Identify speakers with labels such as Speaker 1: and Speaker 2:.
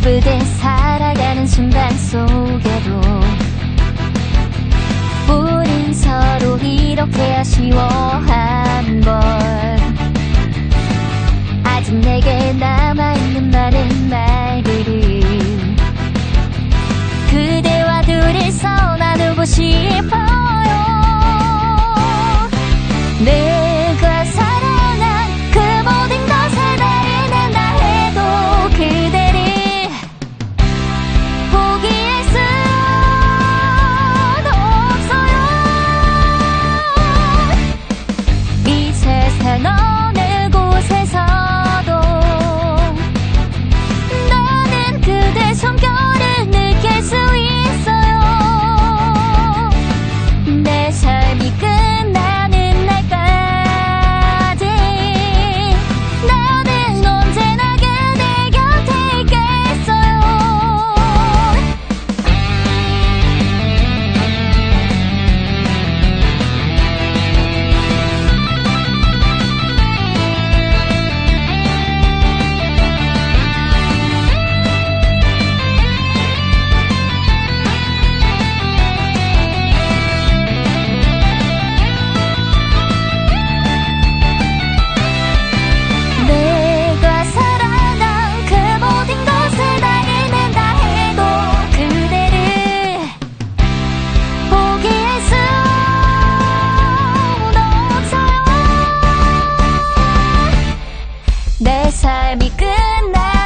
Speaker 1: 바쁘게 살아가는 순간 속에도 우린 서로 이렇게 아쉬워한 걸. 아직 내게 남아있는 많은 말들을 그대와 둘이서 나누고 싶어 내 삶이 끝나